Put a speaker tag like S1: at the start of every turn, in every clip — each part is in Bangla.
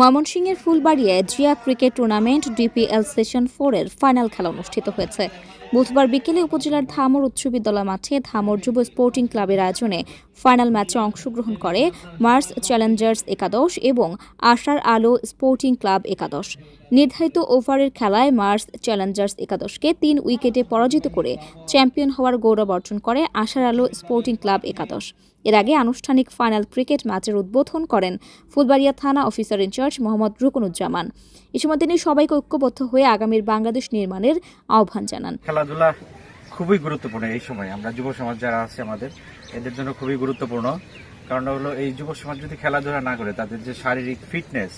S1: ময়মনসিংহের ফুলবাড়িয়ায় Zia cricket tournament DPL session ফোরের ফাইনাল খেলা অনুষ্ঠিত হয়েছে বুধবার বিকেলে উপজেলার ধামর উচ্চ বিদ্যালয় মাঠে ধামর যুব স্পোর্টিং ক্লাবের আয়োজনে ফাইনাল ম্যাচে অংশগ্রহণ করে মার্স চ্যালেঞ্জার্স একাদশ এবং আশার আলো স্পোর্টিং ক্লাব একাদশ নির্ধারিত ওভারের খেলায় মার্স চ্যালেঞ্জার্স একাদশকে তিন উইকেটে পরাজিত করে চ্যাম্পিয়ন হওয়ার গৌরব অর্জন করে আশার আলো স্পোর্টিং ক্লাব একাদশ এর আগে আনুষ্ঠানিক ফাইনাল ক্রিকেট ম্যাচের উদ্বোধন করেন ফুলবাড়িয়া থানা অফিসার ইনচার্জ মোহাম্মদ রুকনুজ্জামান এ সময় তিনি সবাইকে ঐক্যবদ্ধ হয়ে আগামীর বাংলাদেশ নির্মাণের আহ্বান জানান
S2: খেলাধুলা খুবই গুরুত্বপূর্ণ এই সময় আমরা যুব সমাজ যারা আছে আমাদের এদের জন্য খুবই গুরুত্বপূর্ণ কারণ হলো এই যুব সমাজ যদি খেলাধুলা না করে তাদের যে শারীরিক ফিটনেস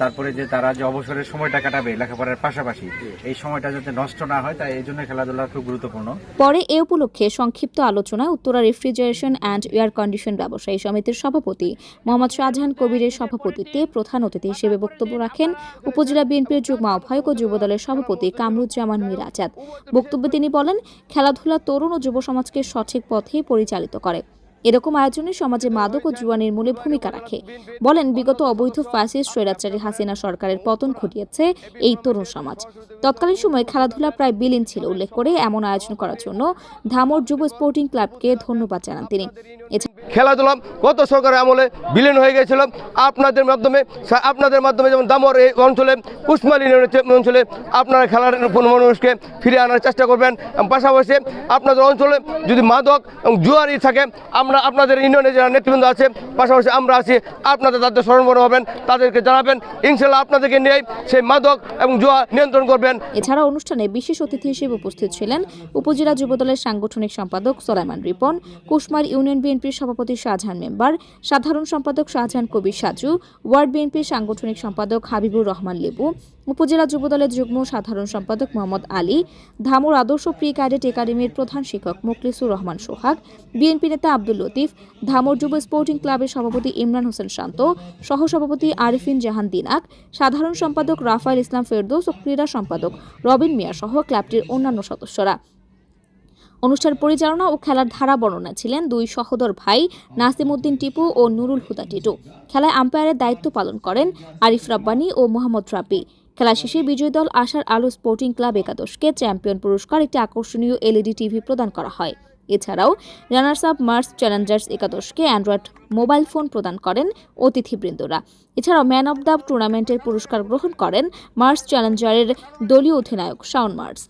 S2: তারপরে যে তারা যে অবসরের সময়টা কাটাবে লেখাপড়ার পাশাপাশি এই সময়টা যাতে নষ্ট না হয় তাই এই জন্য খেলাধুলা খুব গুরুত্বপূর্ণ
S1: পরে এ উপলক্ষে সংক্ষিপ্ত আলোচনা Uttara refrigeration and air condition ব্যবসায়ী সমিতির সভাপতি মোহাম্মদ শাহজাহান কবিরের সভাপতিত্বে প্রধান অতিথি হিসেবে বক্তব্য রাখেন উপজেলা বিএনপির যুগ্ম আহ্বায়ক ও যুবদলের সভাপতি কামরুজ্জামান মির আজাদ বক্তব্যে তিনি বলেন খেলাধুলা তরুণ ও যুব সমাজকে সঠিক পথে পরিচালিত করে এরকম আয়োজনে সমাজে মাদক ও জুয়া নির্মূলে ভূমিকা রাখে বলেন বিগত অবৈধ ফাঁসির স্বৈরাচারী হাসিনা সরকারের পতন ঘটিয়েছে এই তরুণ সমাজ তৎকালীন সময়ে খেলাধুলা প্রায় বিলীন ছিল উল্লেখ করে এমন আয়োজন করার জন্য ধামর যুব স্পোর্টিং ক্লাবকে ধন্যবাদ জানান তিনি
S3: খেলাধুলা গত সরকারের আমলে বিলীন হয়ে গেছিলাম আপনাদের মাধ্যমে আপনাদের মাধ্যমে যেমন দামর এই অঞ্চলে পুষ্মালী অঞ্চলে আপনারা খেলার মানুষকে ফিরে আনার চেষ্টা করবেন পাশাপাশি আপনাদের অঞ্চলে যদি মাদক এবং জুয়ারি থাকে আমরা আমরা আপনাদের ইউনিয়নে যারা নেতৃবৃন্দ আছে পাশাপাশি আমরা আছি আপনাদের তাদের স্মরণ হবেন তাদেরকে জানাবেন ইনশাল্লাহ আপনাদেরকে নিয়ে সেই মাদক এবং জোয়া নিয়ন্ত্রণ করবেন
S1: এছাড়া অনুষ্ঠানে বিশেষ অতিথি হিসেবে উপস্থিত ছিলেন উপজেলা যুবদলের সাংগঠনিক সম্পাদক সোলাইমান রিপন কুসমার ইউনিয়ন বিএনপির সভাপতি শাহজাহান মেম্বার সাধারণ সম্পাদক শাহজাহান কবির সাজু ওয়ার্ড বিএনপির সাংগঠনিক সম্পাদক হাবিবুর রহমান লেবু উপজেলা যুবদলের যুগ্ম সাধারণ সম্পাদক মোহাম্মদ আলী ধামুর আদর্শ প্রি ক্যাডেট একাডেমির প্রধান শিক্ষক মুকলিসুর রহমান সোহাগ বিএনপি নেতা আব্দুল লতিফ ধামর যুব স্পোর্টিং ক্লাবের সভাপতি ইমরান হোসেন শান্ত সহসভাপতি আরিফিন জাহান দিনাক সাধারণ সম্পাদক রাফায়েল ইসলাম ফেরদৌস ও ক্রীড়া সম্পাদক রবিন মিয়া সহ ক্লাবটির অন্যান্য সদস্যরা অনুষ্ঠান পরিচালনা ও খেলার ধারা বর্ণনা ছিলেন দুই সহোদর ভাই নাসিমুদ্দিন টিপু ও নুরুল হুদা টিটু খেলায় আম্পায়ারের দায়িত্ব পালন করেন আরিফ রাব্বানি ও মোহাম্মদ রাব্বি খেলা শেষে বিজয়ী দল আশার আলো স্পোর্টিং ক্লাব একাদশকে চ্যাম্পিয়ন পুরস্কার একটি আকর্ষণীয় এলইডি টিভি প্রদান করা হয় এছাড়াও রানার্স আপ মার্স চ্যালেঞ্জার্স একাদশকে অ্যান্ড্রয়েড মোবাইল ফোন প্রদান করেন অতিথিবৃন্দরা এছাড়াও ম্যান অব দ্য টুর্নামেন্টের পুরস্কার গ্রহণ করেন মার্স চ্যালেঞ্জারের দলীয় অধিনায়ক শাওন মার্স